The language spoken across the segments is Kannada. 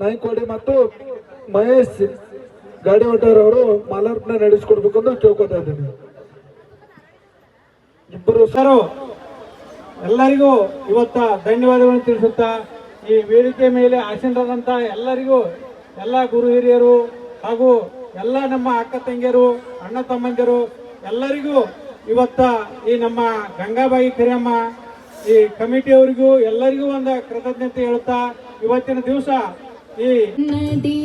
ನಾಯ್ಕೋಡಿ ಮತ್ತು ಮಹೇಶ್ ಗಾಡಿವಟರ್ ಅವರು ಮಾಲಾರ್ಪಣೆ ಅಂತ ಕೇಳ್ಕೊತಾ ಇದ್ದೀನಿ. ಇಬ್ಬರು ಸರ್, ಎಲ್ಲರಿಗೂ ಇವತ್ತ ಧನ್ಯವಾದಗಳನ್ನು ತಿಳಿಸುತ್ತಾ, ಈ ವೇದಿಕೆ ಮೇಲೆ ಆಸೀನರಾದಂಥ ಎಲ್ಲರಿಗೂ, ಎಲ್ಲ ಗುರು ಹಿರಿಯರು ಹಾಗೂ ಎಲ್ಲ ನಮ್ಮ ಅಕ್ಕ ತಂಗಿಯರು, ಅಣ್ಣ ತಮ್ಮಂದಿರು, ಎಲ್ಲರಿಗೂ ಇವತ್ತ ಈ ನಮ್ಮ ಗಂಗಾಬಾಯಿ ಕರಿಯಮ್ಮ, ಈ ಕಮಿಟಿಯವರಿಗೂ ಎಲ್ಲರಿಗೂ ಒಂದು ಕೃತಜ್ಞತೆ ಹೇಳುತ್ತಾ, ಇವತ್ತಿನ ದಿವಸ ನದಿ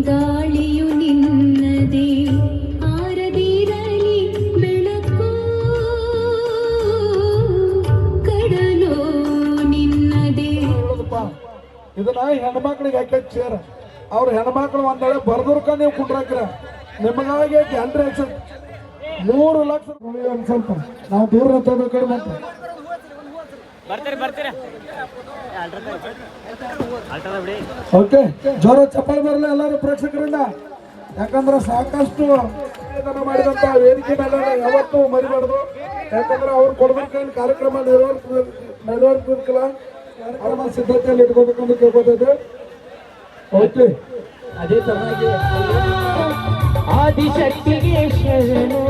ಗಾಳಿಯು ನಿನ್ನದೇ ಆರದಿರಲಿ ಬೆಳಕು. ಕಡಲು ನಿನ್ನದೇ. ಇದನ್ನ ಹೆಣ್ಮಕ್ಳಿಗೆ ಯಾಕೆ ಚೇರ ಅವ್ರ ಹೆಣ್ಮಕ್ಳು ಒಂದೆಡೆ ಬರ್ದುರ್ಕ ನೀವು ಕುಂಡ್ರಾಕ್ರ ನಿಮಗಾಗಿ ಜನರೇಷನ್ ಮೂರು ಲಕ್ಷ ಸ್ವಲ್ಪ ನಾವು ದೂರ ತಗೋಬೇಕು ಮತ್ತೆ ಬರ್ತೀರಿ ಬರ್ತೀರಾ. ಓಕೆ ಜೋರ ಚಪ್ಪಾಳೆ ಬರಲ್ಲ ಎಲ್ಲರೂ ಪ್ರೇಕ್ಷಕರಿಂದ. ಯಾಕಂದ್ರೆ ಸಾಕಷ್ಟು ಮಾಡಿದಂತ ವೇದಿಕೆ ಮೇಲೆ ಯಾವತ್ತೂ ಮರಿಬಾರ್ದು. ಯಾಕಂದ್ರೆ ಅವ್ರು ಕೊಡ್ಬೇಕಂತ ಕಾರ್ಯಕ್ರಮ ನೆರವೇರ್ಕಲ್ಲ ನೆರವೇರ್ಬೇಕಲ್ಲ. ಕಾರ್ಯಕ್ರಮ ಸಿದ್ಧತೆಯಲ್ಲಿ ಇಟ್ಕೋಬೇಕಂತ ಕೇಳ್ಕೊತೈತೆ ಓಕೆ ಅದೇ ತರನಾಗಿ ಆದಿಶಕ್ತಿಗೆ ಶರಣು.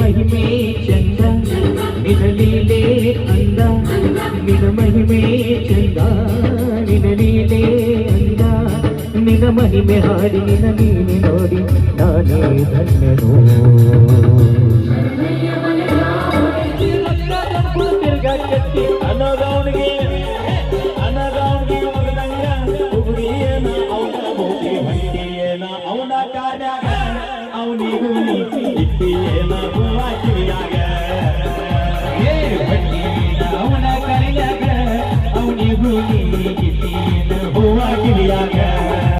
ಮಹಿಮೆ ಚಂದ ನಿನ ಲೀಲೆ ಅಂದ ನಿನ ಮಹಿಮೆ ಚಂದ ನಿನ ಲೀಲೆ ಅಂದ. ನಿನ ಮಹಿಮೆ ಹಾಡಿ ನಿನ ನೀನೆ ನೋಡಿ, ನಾನೇ ಧನ್ಯನು. ಅವನ ಮೂಗಿ ಹೊಟ್ಟಿಯೇನ দিয়ে না ঘুমাইয়া